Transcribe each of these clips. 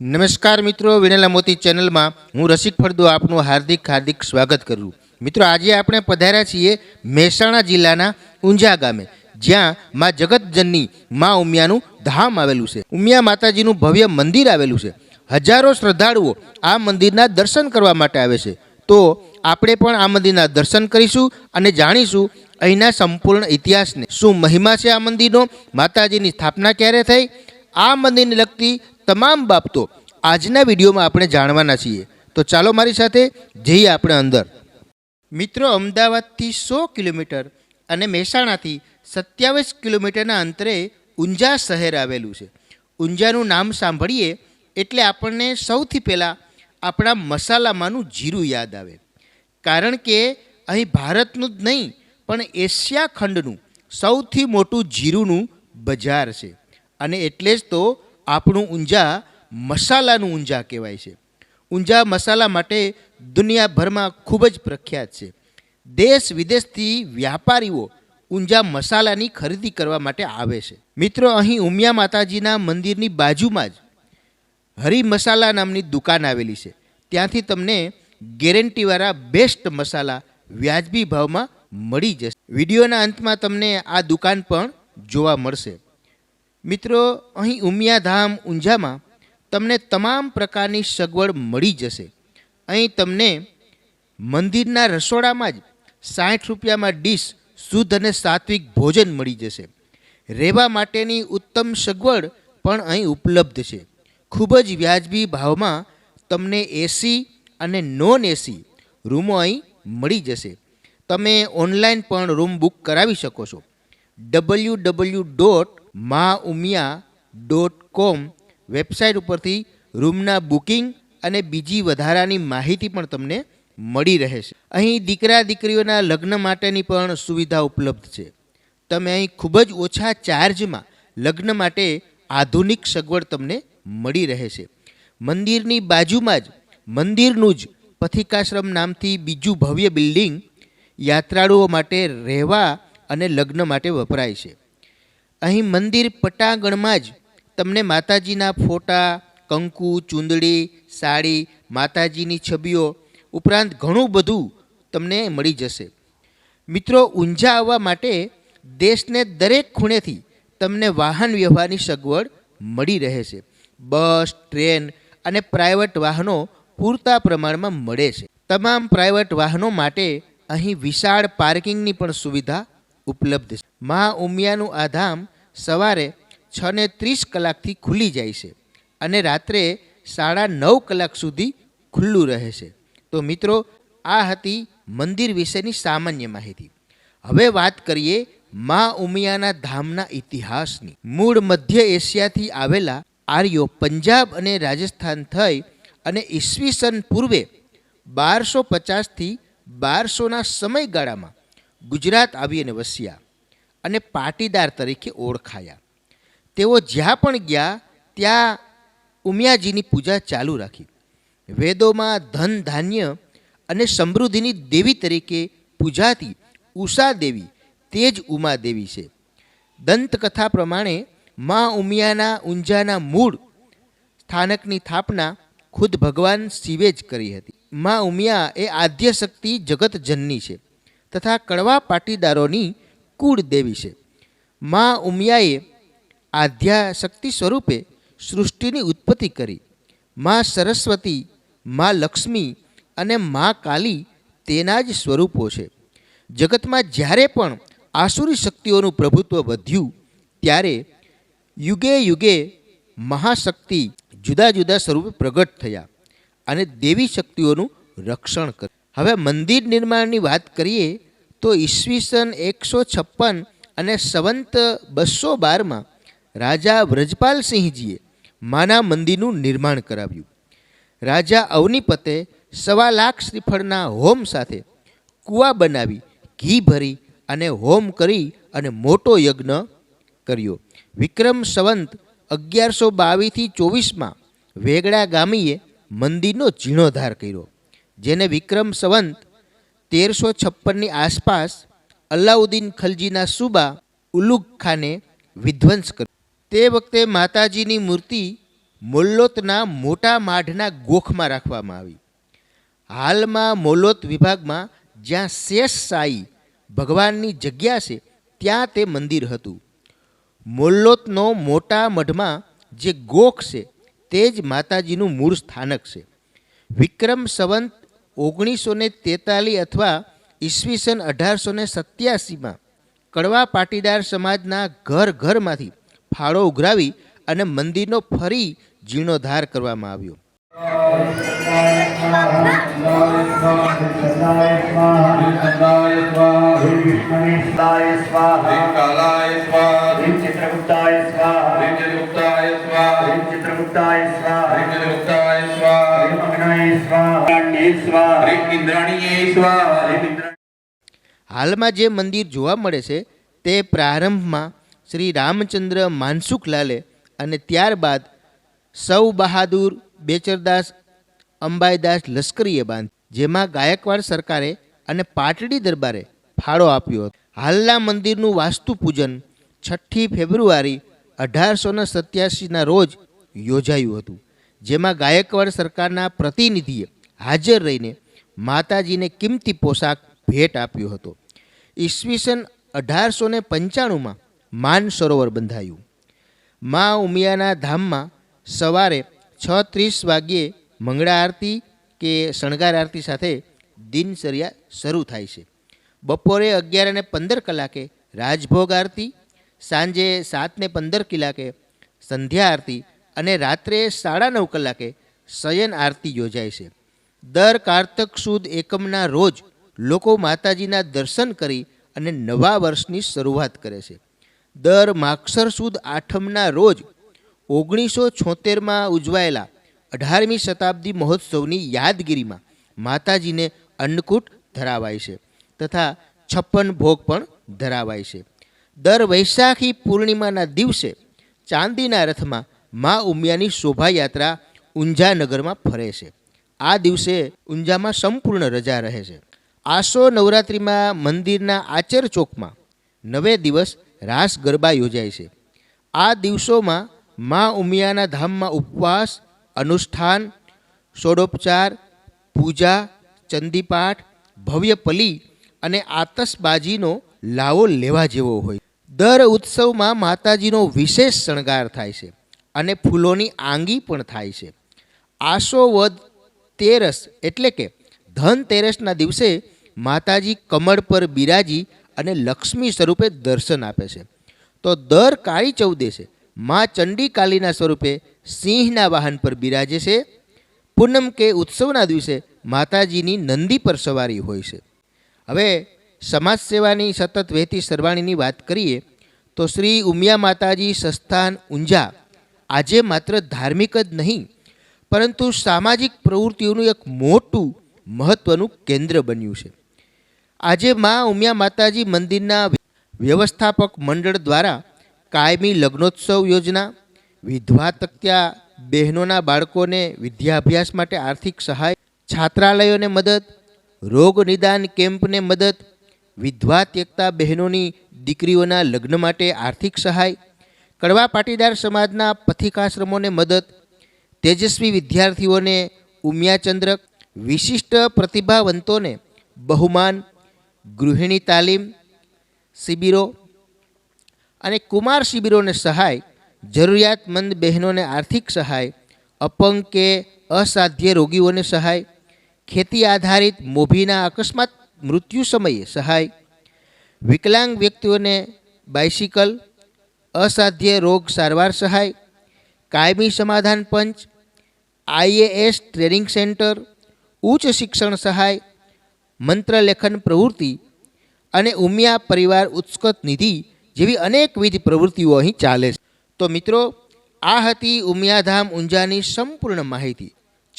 નમસ્કાર મિત્રો વિનેલા મોતી ચેનલમાં હું રસિક ફળદુ આપનું હાર્દિક હાર્દિક સ્વાગત કરું. મિત્રો, આજે આપણે પધાર્યા છીએ મહેસાણા જિલ્લાના ઊંઝા ગામે, જ્યાં મા જગતજનની મા ઉમિયાનું ધામ આવેલું છે. ઉમિયા માતાજીનું ભવ્ય મંદિર આવેલું છે. હજારો શ્રદ્ધાળુઓ આ મંદિરના દર્શન કરવા માટે આવે છે. તો આપણે પણ આ મંદિરના દર્શન કરીશું અને જાણીશું અહીંના સંપૂર્ણ ઇતિહાસને. શું મહિમા છે આ મંદિરનો? માતાજીની સ્થાપના ક્યારે થઈ? આ મંદિરને લગતી તમામ બાબતો આજના વિડીયોમાં આપણે જાણવાના છીએ. તો ચાલો મારી સાથે જઈએ આપણે અંદર. મિત્રો, અમદાવાદથી સો કિલોમીટર અને મહેસાણાથી સત્યાવીસ કિલોમીટરના અંતરે ઊંઝા શહેર આવેલું છે. ઊંઝાનું નામ સાંભળીએ એટલે આપણને સૌથી પહેલાં આપણા મસાલામાંનું જીરું યાદ આવે. કારણ કે અહીં ભારતનું જ નહીં, પણ એશિયા ખંડનું સૌથી મોટું જીરુંનું બજાર છે. અને એટલે જ તો આપણું ઊંઝા મસાલાનું ઊંઝા કહેવાય છે. ઊંઝા મસાલા માટે દુનિયાભરમાં ખૂબ જ પ્રખ્યાત છે. દેશ વિદેશથી વ્યાપારીઓ ઊંઝા મસાલાની ખરીદી કરવા માટે આવે છે. મિત્રો, અહીં ઉમિયા માતાજીના મંદિરની બાજુમાં જ હરી મસાલા નામની દુકાન આવેલી છે. ત્યાંથી તમને ગેરંટીવાળા બેસ્ટ મસાલા વ્યાજબી ભાવમાં મળી જશે. વિડીયોના અંતમાં તમને આ દુકાન પણ જોવા મળશે. મિત્રો, અહીં ઉમિયાધામ ઊંઝામાં તમને તમામ પ્રકારની સગવડ મળી જશે. અહીં તમને મંદિરના રસોડામાં જ સાઠ રૂપિયામાં ડીશ, શુદ્ધ અને સાત્વિક ભોજન મળી જશે. રહેવા માટેની ઉત્તમ સગવડ પણ અહીં ઉપલબ્ધ છે. ખૂબ જ વ્યાજબી ભાવમાં તમને એસી અને નોન એસી રૂમો અહીં મળી જશે. તમે ઓનલાઈન પણ રૂમ બુક કરાવી શકો છો. ડબલ્યુ ડબલ્યુ ડોટ મા ઉમિયા ડોટ કોમ વેબસાઇટ ઉપરથી રૂમના બુકિંગ અને બીજી વધારાની માહિતી પણ તમને મળી રહે છે અહીં દીકરા દીકરીઓના લગ્ન માટેની પણ સુવિધા ઉપલબ્ધ છે. તમે અહીં ખૂબ જ ઓછા ચાર્જમાં લગ્ન માટે આધુનિક સગવડ તમને મળી રહે છે મંદિરની બાજુમાં જ મંદિરનું જ પથિકાશ્રમ નામથી બીજું ભવ્ય બિલ્ડિંગ યાત્રાળુઓ માટે રહેવા અને લગ્ન માટે વપરાય છે. અહીં મંદિર પટાંગણમાં જ તમને માતાજીના ફોટા, કંકુ, ચૂંદડી, સાડી, માતાજીની છબીઓ ઉપરાંત ઘણું બધું તમને મળી જશે. મિત્રો, ઊંઝા આવવા માટે દેશને દરેક ખૂણેથી તમને વાહન વ્યવહારની સગવડ મળી રહે છે બસ, ટ્રેન અને પ્રાઇવેટ વાહનો પૂરતા પ્રમાણમાં મળે છે. તમામ પ્રાઇવેટ વાહનો માટે અહીં વિશાળ પાર્કિંગની પણ સુવિધા ઉપલબ્ધ છે. મા ઉમિયાનું આ ધામ સવારે છ ને ત્રીસ કલાકથી ખુલી જાય છે અને રાત્રે સાડા નવ કલાક સુધી ખુલ્લું રહે છે. તો મિત્રો, આ હતી મંદિર વિશેની સામાન્ય માહિતી. હવે વાત કરીએ મા ઉમિયાના ધામના ઇતિહાસની. મૂળ મધ્ય એશિયાથી આવેલા આર્યો પંજાબ અને રાજસ્થાન થઈ અને ઈસવીસન પૂર્વે બારસો પચાસથી બારસોના સમયગાળામાં ગુજરાત આવી વસ્યા અને પાટીદાર તરીકે ઓળખાયા. તેઓ જ્યાં પણ ગયા, ત્યાં ઉમિયાજીની પૂજા ચાલુ રાખી. વેદોમાં ધન ધાન્ય અને સમૃદ્ધિની દેવી તરીકે પૂજાતી ઉષા દેવી તે જ ઉમા દેવી છે. દંતકથા પ્રમાણે મા ઉમિયાના ઊંઝાના મૂળ સ્થાનકની સ્થાપના ખુદ ભગવાન શિવે જ કરી હતી. મા ઉમિયા એ આદ્ય શક્તિ જગતજનની છે. તથા કડવા પાટીદારોની કુળ દેવી છે. મા ઉમિયાએ આધ્યા શક્તિ સ્વરૂપે સૃષ્ટિની ઉત્પત્તિ કરી. મા સરસ્વતી, મા લક્ષ્મી અને મા કાલી તેના જ સ્વરૂપો છે. જગતમાં જ્યારે પણ આસુરી શક્તિઓનું પ્રભુત્વ વધ્યું, ત્યારે યુગે યુગે મહાશક્તિ જુદા જુદા સ્વરૂપે પ્રગટ થયા અને દેવી શક્તિઓનું રક્ષણ કર્યું. હવે મંદિર નિર્માણની વાત કરીએ તો ઈસવીસન એકસો છપ્પન અને સંવંત બસો બારમાં રાજા વ્રજપાલસિંહજીએ માના મંદિરનું નિર્માણ કરાવ્યું. રાજા અવનીપતે સવા લાખ શ્રીફળના હોમ સાથે કૂવા બનાવી, ઘી ભરી અને હોમ કરી અને મોટો યજ્ઞ કર્યો. વિક્રમ સંવંત અગિયારસો બાવીસથી ચોવીસમાં વેગડા ગામીએ મંદિરનો જીર્ણોદ્ધાર કર્યો, જેને વિક્રમ સંવંત તેરસો છપ્પનની આસપાસ અલાઉદ્દીન ખલજીના સુબા ઉલુગ ખાને વિધ્વંસ કર્યો. તે વખતે માતાજીની મૂર્તિ મોલ્લોતના મોટા માઢના ગોખમાં રાખવામાં આવી. હાલમાં મોલોત વિભાગમાં જ્યાં શેષ સાઈ ભગવાનની જગ્યા છે, ત્યાં તે મંદિર હતું. મોલ્લોતનો મોટા મઢમાં જે ગોખ છે, તે જ માતાજીનું મૂળ સ્થાનક છે. વિક્રમ સંવંત ઓગણીસો ને તેતાલીસ અથવા ઈસવીસન અઢારસો ને સત્યાસીમાં કડવા પાટીદાર સમાજના ઘર ઘરમાંથી ફાળો ઉઘરાવી અને મંદિરનો ફરી જીર્ણોદ્ધાર કરવામાં આવ્યો. ચિત્રગુપ્તાય સ્વાહા. ચિત્રગુપ્તાય હાલમાં જે મંદિર જોવા મળે છે તે પ્રારંભમાં શ્રી રામચંદ્ર માનસુખલાલે અને ત્યારબાદ સૌ બહાદુર બેચરદાસ અંબાઈદાસ લશ્કરીએ બાંધ જેમાં ગાયકવાડ સરકારે અને પાટડી દરબારે ફાળો આપ્યો હતો. હાલના મંદિરનું વાસ્તુ પૂજન છઠ્ઠી ફેબ્રુઆરી અઢારસો ને સત્યાસીના રોજ યોજાયું હતું જેમાં ગાયકવાડ સરકારના પ્રતિનિધિએ હાજર રહીને માતાજીને કિંમતી પોશાક ભેટ આપ્યો હતો. ઈસવીસન અઢારસો ને પંચાણુંમાં માન સરોવર બંધાયું. મા ઉમિયાના ધામમાં સવારે છ ત્રીસ વાગ્યે મંગળા આરતી કે શણગાર આરતી સાથે દિનચર્યા શરૂ થાય છે. બપોરે અગિયાર અને પંદર કલાકે રાજભોગ આરતી, સાંજે સાત ને પંદર કલાકે સંધ્યા આરતી અને રાત્રે સાડા નવ કલાકે શયન આરતી યોજાય છે. દર કારતક સુદ એકમના રોજ લોકો માતાજીના દર્શન કરી અને નવા વર્ષની શરૂઆત કરે છે. દર માક્ષર સુદ આઠમના રોજ ઓગણીસો છોતેરમાં ઉજવાયેલા અઢારમી શતાબ્દી મહોત્સવની યાદગીરીમાં માતાજીને અન્નકૂટ ધરાવાય છે તથા છપ્પન ભોગ પણ ધરાવાય છે. દર વૈશાખી પૂર્ણિમાના દિવસે ચાંદીના રથમાં મા ઉમિયાની શોભાયાત્રા ઊંઝાનગરમાં ફરે છે. આ દિવસે ઊંઝામાં સંપૂર્ણ રજા રહે છે. આસો નવરાત્રિમાં મંદિરના આચર ચોકમાં નવે દિવસ રાસ ગરબા યોજાય છે. આ દિવસોમાં મા ઉમિયાના ધામમાં ઉપવાસ, અનુષ્ઠાન, ષોડોપચાર, પૂજા, ચંદીપાઠ, ભવ્ય પલી અને આતશબાજીનો લાવો લેવા જેવો હોય. દર ઉત્સવમાં માતાજીનો વિશેષ શણગાર થાય છે અને ફૂલોની આંગી પણ થાય છે. આસો વદ તેરસ એટલે કે ધનતેરસના દિવસે માતાજી કમળ પર બિરાજી અને લક્ષ્મી સ્વરૂપે દર્શન આપે છે. તો દર કાળી ચૌદેશે મા ચંડીકાલીના સ્વરૂપે સિંહના વાહન પર બિરાજે છે. પૂનમ કે ઉત્સવના દિવસે માતાજીની નંદી પર સવારી હોય છે. હવે સમાજ સેવાની સતત વહેતી સરવાણીની વાત કરીએ તો શ્રી ઉમિયા માતાજી સંસ્થાન ઊંઝા આજે માત્ર ધાર્મિક જ નહીં પરંતુ સામાજિક પ્રવૃત્તિઓનું એક મોટું મહત્ત્વનું કેન્દ્ર બન્યું છે. આજે મા ઉમિયા માતાજી મંદિરના વ્યવસ્થાપક મંડળ દ્વારા કાયમી લગ્નોત્સવ યોજના, વિધવા તક્યા બહેનોના બાળકોને વિદ્યાભ્યાસ માટે આર્થિક સહાય, છાત્રાલયોને મદદ, રોગ નિદાન કેમ્પને મદદ, વિધવા ત્યક્તા બહેનોની દીકરીઓના લગ્ન માટે આર્થિક સહાય, કડવા પાટીદાર સમાજના પથિકાશ્રમોને મદદ તેજસ્વી વિદ્યાર્થીઓને ઉમિયાચંદ્રક, વિશિષ્ટ પ્રતિભાવંતોને બહુમાન, ગૃહિણી તાલીમ, શિબિરો અને કુમાર શિબિરોને સહાય, જરૂરિયાતમંદ બહેનોને આર્થિક સહાય અપંગ કે અસાધ્ય રોગીઓને સહાય, ખેતી આધારિત મોભીના અકસ્માત મૃત્યુ સમયે સહાય, વિકલાંગ વ્યક્તિઓને બાઇસિકલ અસાધ્ય રોગ સારવાર સહાય કાયમી સમાધાન પંચ આઈએએસ ટ્રેનિંગ સેન્ટર, ઉચ્ચ શિક્ષણ સહાય, મંત્રલેખન પ્રવૃત્તિ અને ઉમિયા પરિવાર ઉત્સકત નિધિ જેવી અનેકવિધ પ્રવૃત્તિઓ અહીં ચાલે છે. તો મિત્રો, આ હતી ઉમિયાધામ ઊંઝાની સંપૂર્ણ માહિતી.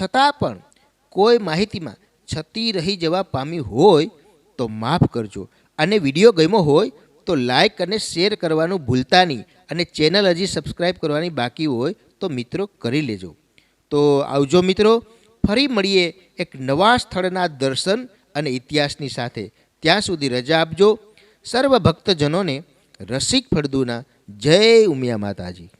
છતાં પણ કોઈ માહિતીમાં છતી રહી જવા પામી હોય તો માફ કરજો. અને વીડિયો ગમ્યો હોય તો લાઈક અને શેર કરવાનું ભૂલતા નહીં. અને ચેનલ હજી સબસ્ક્રાઈબ કરવાની બાકી હોય તો મિત્રો કરી લેજો. તો આવજો મિત્રો, ફરી મળીએ એક નવા સ્થળના દર્શન અને ઇતિહાસની સાથે. ત્યાં સુધી રજા આપજો. સર્વ ભક્તજનોને રસિક ફળદુના જય ઉમિયા માતાજી.